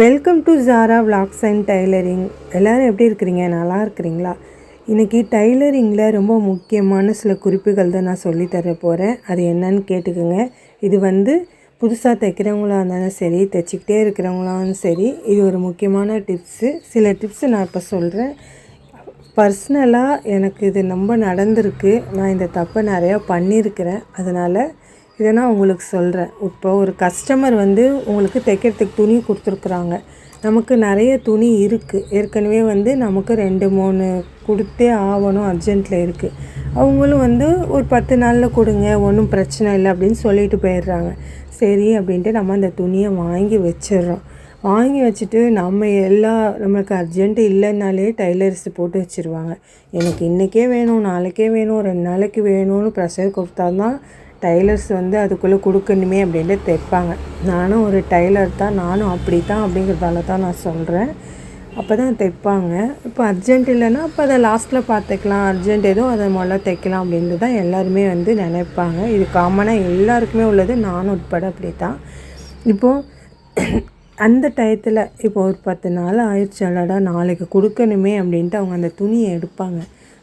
Welcome to Zara vlogs and tailoring எல்லோரும் எப்படி இருக்கிறீங்க? நல்லா இருக்கிறீங்களா? இன்றைக்கி டைலரிங்கில் ரொம்ப முக்கியமான சில குறிப்புகள் தான் நான் சொல்லித்தர போகிறேன் அது என்னன்னு கேட்டுக்கோங்க. இது வந்து புதுசாக தைக்கிறவங்களா இருந்தாலும் சரி தைச்சிக்கிட்டே இருக்கிறவங்களாலும் சரி இது ஒரு முக்கியமான டிப்ஸு சில டிப்ஸு நான் இப்போ சொல்கிறேன் பர்சனலாக எனக்கு இது ரொம்ப நடந்திருக்கு. நான் இந்த தப்பை நிறையா பண்ணியிருக்கிறேன். அதனால் இதை நான் உங்களுக்கு சொல்கிறேன் இப்போ ஒரு கஸ்டமர் வந்து உங்களுக்கு தைக்கிறதுக்கு துணி கொடுத்துருக்குறாங்க. நமக்கு நிறைய துணி இருக்குது ஏற்கனவே வந்து நமக்கு ரெண்டு மூணு கொடுத்தே ஆகணும் அர்ஜென்ட்டில் இருக்குது அவங்களும் வந்து ஒரு பத்து நாளில் கொடுங்க ஒன்றும் பிரச்சனை இல்லை அப்படின்னு சொல்லிட்டு போயிடுறாங்க. சரி அப்படின்ட்டு நம்ம அந்த துணியை வாங்கி வச்சிடுறோம். வாங்கி வச்சுட்டு நம்ம எல்லா நம்மளுக்கு அர்ஜென்ட்டு இல்லைன்னாலே டைலர்ஸ் போட்டு வச்சுருவாங்க. எனக்கு இன்றைக்கே வேணும் நாளைக்கே வேணும் ரெண்டு நாளைக்கு வேணும்னு ப்ரெஷர் கொடுத்தா தான் டைலர்ஸ் வந்து அதுக்குள்ளே கொடுக்கணுமே அப்படின்ட்டு தைப்பாங்க. நானும் ஒரு டைலர் தான் நானும் அப்படி தான் அப்படிங்கிறதால தான் நான் சொல்கிறேன் அப்போ தான் தைப்பாங்க. இப்போ அர்ஜென்ட் இல்லைன்னா அப்போ அதை லாஸ்ட்டில் பார்த்துக்கலாம். அர்ஜென்ட் எதுவும் அதை முதல்ல தைக்கலாம் அப்படின்ட்டு தான் எல்லாருமே வந்து நினைப்பாங்க. இது காமனாக எல்லாருக்குமே உள்ளது. நானும் உட்பட அப்படி தான். இப்போது அந்த டயத்தில் இப்போ ஒரு பத்து நாள் ஆயிடுச்சு. அடடா நாளைக்கு கொடுக்கணுமே அப்படின்ட்டு அவங்க அந்த துணியை எடுப்பாங்க.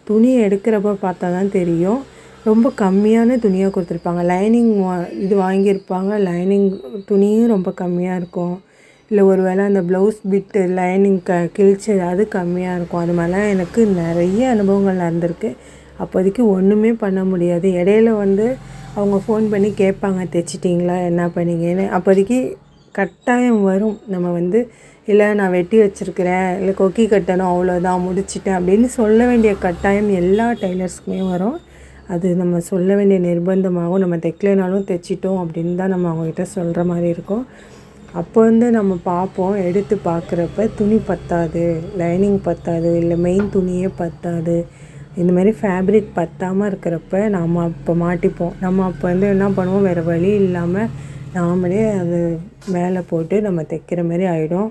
துணியை எடுக்கிறப்ப பார்த்தா தான் தெரியும். ரொம்ப கம்மியான துணியாக கொடுத்துருப்பாங்க. லைனிங் வா இது வாங்கியிருப்பாங்க. லைனிங் துணியும் ரொம்ப கம்மியாக இருக்கும். இல்லை ஒரு வேளை அந்த ப்ளவுஸ் பிட்டு லைனிங் க கிழிச்சது அது கம்மியாக இருக்கும். அது மாதிரிலாம் எனக்கு நிறைய அனுபவங்கள் நடந்திருக்கு. அப்போதைக்கு ஒன்றுமே பண்ண முடியாது. இடையில வந்து அவங்க ஃபோன் பண்ணி கேட்பாங்க தைச்சிட்டிங்களா? என்ன பண்ணீங்கன்னு? அப்போதைக்கு கட்டாயம் வரும். நம்ம வந்து இல்லை நான் வெட்டி வச்சுருக்கிறேன். இல்லை கொக்கி கட்டணும். அவ்வளோதான் முடிச்சிட்டேன். அப்படின்னு சொல்ல வேண்டிய கட்டாயம் எல்லா டெய்லர்ஸ்க்குமே வரும். அது நம்ம சொல்ல வேண்டிய நிர்பந்தமாகவும் நம்ம தைக்கலைனாலும் தைச்சிட்டோம் அப்படின்னு தான் நம்ம அவங்கக்கிட்ட சொல்கிற மாதிரி இருக்கும். அப்போ வந்து நம்ம பார்ப்போம் எடுத்து பார்க்குறப்ப துணி பத்தாது லைனிங் பத்தாது இல்லை மெயின் துணியே பத்தாது. இந்த மாதிரி ஃபேப்ரிக் பத்தாமல் இருக்கிறப்ப நாம் அப்போ மாட்டிப்போம். நம்ம அப்போ வந்து என்ன பண்ணுவோம்? வேறு வழி இல்லாமல் நாமளே அது மேலே போட்டு நம்ம தைக்கிற மாதிரி ஆகிடும்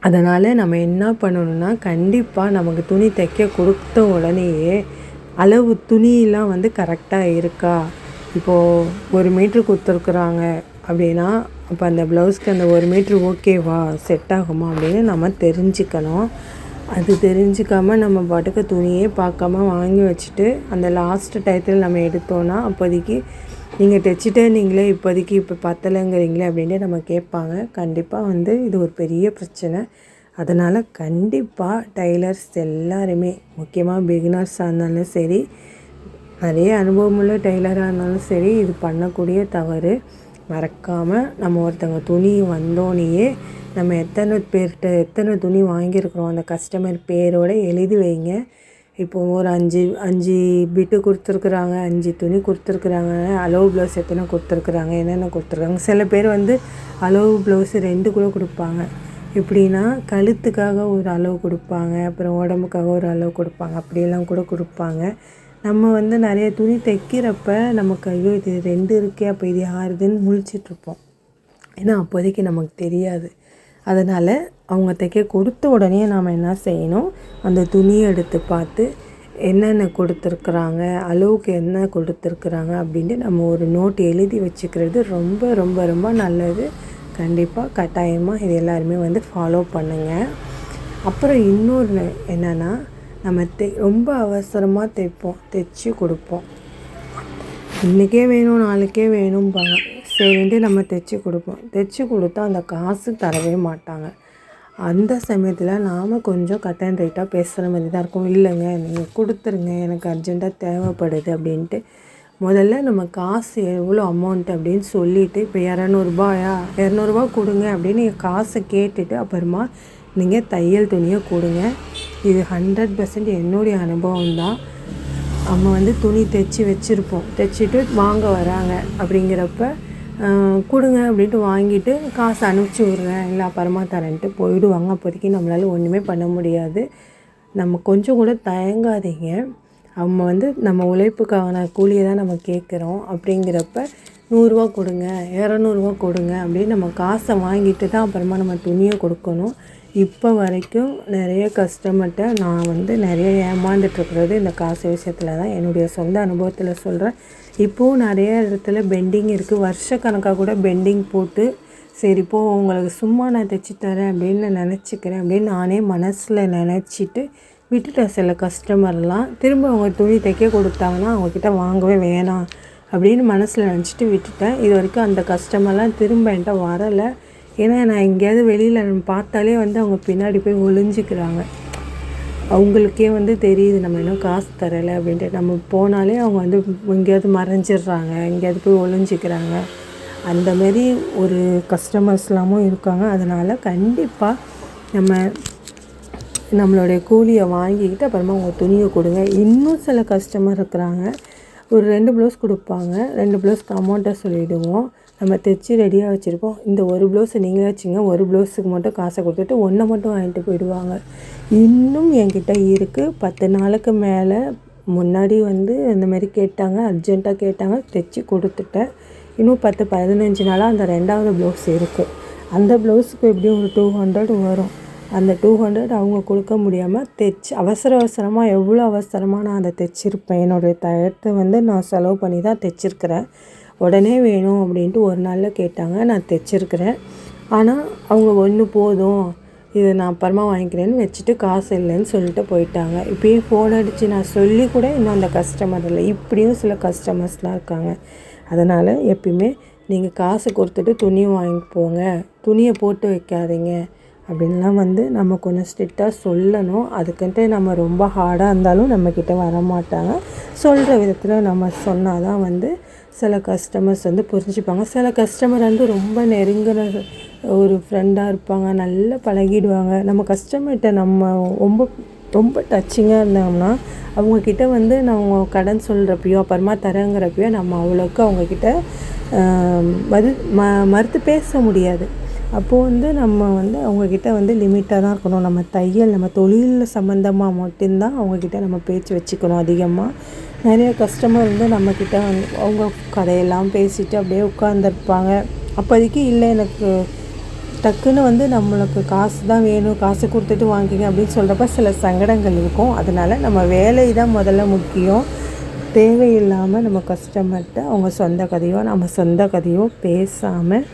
அதனால் நம்ம என்ன பண்ணணும்னா கண்டிப்பாக நமக்கு துணி தைக்க கொடுத்த உடனேயே அளவு துணியெல்லாம் வந்து கரெக்டாக இருக்கா? இப்போது ஒரு மீட்ரு கொடுத்துருக்குறாங்க அப்படின்னா அப்போ அந்த ப்ளவுஸ்க்கு அந்த ஒரு மீட்ரு ஓகேவா செட் ஆகுமா அப்படின்னு நம்ம தெரிஞ்சுக்கணும். அது தெரிஞ்சுக்காமல் நம்ம பாட்டுக்கு துணியே பார்க்காம வாங்கி வச்சுட்டு அந்த லாஸ்ட் டயத்தில் நம்ம எடுத்தோன்னா அப்போதைக்கு நீங்கள் தைச்சிட்டே நீங்களே இப்போதைக்கு இப்போ பத்தலைங்கிறீங்களே அப்படின்ட்டு நம்ம கேட்பாங்க. கண்டிப்பாக வந்து இது ஒரு பெரிய பிரச்சனை. அதனால் கண்டிப்பாக டைலர்ஸ் எல்லாருமே முக்கியமாக பிகினர்ஸாக இருந்தாலும் சரி நிறைய அனுபவமுள்ள டெய்லராக இருந்தாலும் சரி இது பண்ணக்கூடிய தவறு. மறக்காமல் நம்ம ஒருத்தவங்க துணி வந்தோடனேயே நம்ம எத்தனை பேர்கிட்ட எத்தனை துணி வாங்கியிருக்கிறோம் அந்த கஸ்டமர் பேரோடு எழுதி வைங்க. இப்போது ஒரு அஞ்சு அஞ்சு பிட்டு கொடுத்துருக்குறாங்க அஞ்சு துணி கொடுத்துருக்குறாங்க அலோவ் ப்ளவுஸ் எத்தனை கொடுத்துருக்குறாங்க என்னென்ன கொடுத்துருக்காங்க. சில பேர் வந்து அலோவ் ப்ளவுஸ் ரெண்டு கூட கொடுப்பாங்க. எப்படின்னா கழுத்துக்காக ஒரு அளவு கொடுப்பாங்க அப்புறம் உடம்புக்காக ஒரு அளவு கொடுப்பாங்க அப்படியெல்லாம் கூட கொடுப்பாங்க. நம்ம வந்து நிறைய துணி தைக்கிறப்ப நமக்கு ஐயோ இது ரெண்டு இருக்கே அப்போ இது யாருதுன்னு முழிச்சிட்ருப்போம். ஏன்னா அப்போதைக்கு நமக்கு தெரியாது. அதனால் அவங்க தைக்க கொடுத்த உடனே நாம் என்ன செய்யணும்? அந்த துணியை எடுத்து பார்த்து என்னென்ன கொடுத்துருக்குறாங்க அளவுக்கு என்ன கொடுத்துருக்குறாங்க அப்படின்ட்டு நம்ம ஒரு நோட் எழுதி வச்சுக்கிறது ரொம்ப ரொம்ப ரொம்ப நல்லது. கண்டிப்பாக கட்டாயமாக இது எல்லாருமே வந்து ஃபாலோ பண்ணுங்கள் அப்புறம் இன்னொன்று என்னென்னா நம்ம தை ரொம்ப அவசரமாக தைப்போம் தைச்சி கொடுப்போம். இன்றைக்கே வேணும் நாளைக்கே வேணும்பாங்க சரின்ட்டு நம்ம தைச்சி கொடுப்போம். தைச்சி கொடுத்தா அந்த காசு தரவே மாட்டாங்க. அந்த சமயத்தில் நாம் கொஞ்சம் கட் அண்ட் ரைட்டாக பேசுகிற மாதிரி தான் இருக்கும். இல்லைங்க நீங்கள் கொடுத்துருங்க எனக்கு அர்ஜெண்ட்டாக தேவைப்படுது அப்படின்ட்டு முதல்ல நம்ம காசு எவ்வளோ அமௌண்ட் அப்படின்னு சொல்லிவிட்டு இப்போ இரநூறுபாயா? இரநூறுபா கொடுங்க அப்படின்னு நீங்கள் காசை கேட்டுட்டு அப்புறமா நீங்கள் தையல் துணியை கொடுங்க. இது ஹண்ட்ரட் பர்சன்ட் என்னுடைய அனுபவம் தான். நம்ம வந்து துணி தைச்சி வச்சுருப்போம். தைச்சிட்டு வாங்க வராங்க அப்படிங்கிறப்ப கொடுங்க அப்படின்ட்டு வாங்கிட்டு காசு அனுப்பிச்சி விட்றேன். இல்லை அப்புறமா தரேன்ட்டு போயிடுவாங்க. அப்போதைக்கு நம்மளால் ஒன்றுமே பண்ண முடியாது. நம்ம கொஞ்சம் கூட தயங்காதீங்க. நம்ம வந்து நம்ம உழைப்புக்கான கூலியை தான் நம்ம கேட்குறோம். அப்படிங்கிறப்ப நூறுரூவா கொடுங்க இரநூறுவா கொடுங்க அப்படின்னு நம்ம காசை வாங்கிட்டு தான் அப்புறமா நம்ம துணியை கொடுக்கணும். இப்போ வரைக்கும் நிறைய கஸ்டமர்கிட்ட நான் வந்து நிறைய ஏமாந்துட்டுருக்கிறது இந்த காசு விஷயத்தில் தான். என்னுடைய சொந்த அனுபவத்தில் சொல்கிறேன் இப்போவும் நிறைய இடத்துல பெண்டிங் இருக்குது வருஷக்கணக்காக கூட பெண்டிங் போட்டு சரி போ உங்களுக்கு சும்மா நான் தைச்சி தரேன் அப்படின்னு நினச்சிக்கிறேன் அப்படின்னு நானே மனசில் நினச்சிட்டு விட்டுட்ட சில கஸ்டமர்லாம். திரும்ப அவங்க துணி தைக்க கொடுத்தாங்கன்னா அவங்கக்கிட்ட வாங்கவே வேணாம் அப்படின்னு மனசில் நினச்சிட்டு விட்டுட்டேன். இது வரைக்கும் அந்த கஸ்டமர்லாம் திரும்ப என்கிட்ட வரலை. ஏன்னா நான் எங்கேயாவது வெளியில் பார்த்தாலே வந்து அவங்க பின்னாடி போய் ஒளிஞ்சிக்கிறாங்க. அவங்களுக்கே வந்து தெரியுது நம்ம இன்னும் காசு தரலை அப்படின்ட்டு. நம்ம போனாலே அவங்க வந்து எங்கேயாவது மறைஞ்சிடுறாங்க எங்கேயாவது போய் ஒளிஞ்சிக்கிறாங்க. அந்தமாரி ஒரு கஸ்டமர்ஸ்லாமும் இருக்காங்க. அதனால் கண்டிப்பாக நம்ம நம்மளுடைய கூலியை வாங்கிக்கிட்டு அப்புறமா உங்கள் துணியை கொடுங்க. இன்னும் சில கஸ்டமர் இருக்கிறாங்க. ஒரு ரெண்டு ப்ளவுஸ் கொடுப்பாங்க. ரெண்டு ப்ளவுஸ்க்கு அமௌண்ட்டை சொல்லிவிடுவோம் நம்ம தைச்சி ரெடியாக வச்சுருப்போம் இந்த ஒரு ப்ளவுஸை நீங்களே வச்சுங்க. ஒரு ப்ளவுஸுக்கு மட்டும் காசை கொடுத்துட்டு ஒன்றை மட்டும் வாங்கிட்டு போயிடுவாங்க. இன்னும் என்கிட்ட இருக்குது பத்து நாளுக்கு மேலே முன்னாடி வந்து இந்த மாதிரி கேட்டாங்க. அர்ஜெண்ட்டாக கேட்டாங்க. தைச்சி கொடுத்துட்டேன். இன்னும் பத்து பதினஞ்சு நாளாக அந்த ரெண்டாவது ப்ளவுஸ் இருக்குது அந்த ப்ளவுஸுக்கு எப்படியும் ஒரு டூ ஹண்ட்ரட் வரும். அந்த டூ ஹண்ட்ரட் அவங்க கொடுக்க முடியாமல் தைச்சி அவசர அவசரமாக எவ்வளோ அவசரமாக நான் அதை தைச்சிருப்பேன். என்னுடைய தயத்தை வந்து நான் செலவு பண்ணி தான் தைச்சிருக்கிறேன். உடனே வேணும் அப்படின்ட்டு ஒரு நாளில் கேட்டாங்க. நான் தைச்சிருக்கிறேன். ஆனால் அவங்க ஒன்று போதும். இதை நான் அப்புறமா வாங்கிக்கிறேன்னு வச்சுட்டு காசு இல்லைன்னு சொல்லிட்டு போயிட்டாங்க. இப்போயும் ஃபோன் அடித்து நான் சொல்லி கூட இன்னும் அந்த கஸ்டமர் இல்லை. இப்படியும் சில கஸ்டமர்ஸ்லாம் இருக்காங்க. அதனால் எப்பயுமே நீங்கள் காசு கொடுத்துட்டு துணி வாங்கி போங்க. துணியை போட்டு வைக்காதீங்க. அப்படின்லாம் வந்து நம்ம கொஞ்சம் ஸ்ட்ரிக்டாக சொல்லணும். அதுக்குன்ட்டு நம்ம ரொம்ப ஹார்டாக இருந்தாலும் நம்மக்கிட்ட வரமாட்டாங்க. சொல்கிற விதத்தில் நம்ம சொன்னால் தான் வந்து சில கஸ்டமர்ஸ் வந்து புரிஞ்சுப்பாங்க. சில கஸ்டமர் வந்து ரொம்ப நெருங்கின ஒரு ஃப்ரெண்டாக இருப்பாங்க. நல்லா பழகிடுவாங்க. நம்ம கஸ்டமர்கிட்ட நம்ம ரொம்ப ரொம்ப டச்சிங்காக இருந்தோம்னா அவங்கக்கிட்ட வந்து நம்ம கடன் சொல்கிறப்பையோ அப்புறமா தரங்கிறப்பையோ நம்ம அவ்வளோக்கு அவங்கக்கிட்ட மறு ம மறுத்து பேச முடியாது. அப்போது வந்து நம்ம வந்து அவங்கக்கிட்ட வந்து லிமிட்டாக தான் இருக்கணும். நம்ம தையல் நம்ம தொழில் சம்மந்தமாக மட்டும்தான் அவங்கக்கிட்ட நம்ம பேச்சு வச்சுக்கணும் அதிகமாக நிறைய கஸ்டமர் வந்து நம்மக்கிட்ட வந்து அவங்க கதையெல்லாம் பேசிட்டு அப்படியே உட்காந்துருப்பாங்க அப்போதைக்கு இல்லை எனக்கு டக்குன்னு வந்து நம்மளுக்கு காசு தான் வேணும். காசு கொடுத்துட்டு வாங்கிங்க அப்படின்னு சொல்கிறப்ப சில சங்கடங்கள் இருக்கும். அதனால் நம்ம வேலை தான் முதல்ல முக்கியம். தேவையில்லாமல் நம்ம கஸ்டமர்கிட்ட அவங்க சொந்த கதையோ நம்ம சொந்த கதையோ பேசாமல்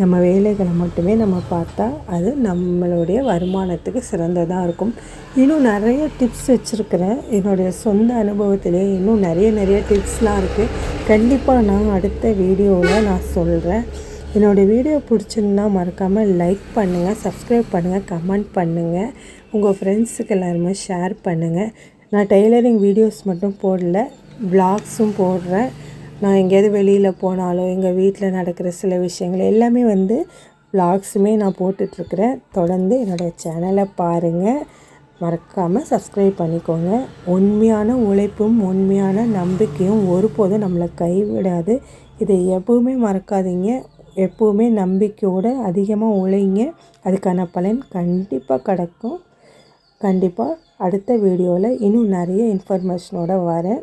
நம்ம வேலைகளை மட்டுமே நம்ம பார்த்தா அது நம்மளுடைய வருமானத்துக்கு சிறந்ததாக இருக்கும். இன்னும் நிறைய டிப்ஸ் வச்சுருக்கிறேன். என்னுடைய சொந்த அனுபவத்திலே இன்னும் நிறைய நிறைய டிப்ஸ்லாம் இருக்குது கண்டிப்பாக நான் அடுத்த வீடியோவில் நான் சொல்கிறேன் என்னோடய வீடியோ பிடிச்சிருந்தா மறக்காமல் லைக் பண்ணுங்கள் சப்ஸ்கிரைப் பண்ணுங்கள் கமெண்ட் பண்ணுங்கள் உங்கள் ஃப்ரெண்ட்ஸுக்கு எல்லாருமே ஷேர் பண்ணுங்கள் நான் டெய்லரிங் வீடியோஸ் மட்டும் போடல வ்ளாக்ஸும் போடுறேன். நான் எங்கேயாவது வெளியில் போனாலோ எங்கள் வீட்டில் நடக்கிற சில விஷயங்கள் எல்லாமே வந்து வ்ளாக்ஸுமே நான் போட்டுட்ருக்கிறேன். தொடர்ந்து என்னோடய சேனலை பாருங்கள் மறக்காமல் சப்ஸ்கிரைப் பண்ணிக்கோங்க. உண்மையான உழைப்பும் உண்மையான நம்பிக்கையும் ஒருபோதும் நம்மளை கைவிடாது. இதை எப்போவுமே மறக்காதீங்க. எப்போவுமே நம்பிக்கையோடு அதிகமாக உழைங்க. அதுக்கான பலன் கண்டிப்பாக கிடைக்கும். கண்டிப்பாக அடுத்த வீடியோவில் இன்னும் நிறைய இன்ஃபர்மேஷனோடு வரேன்.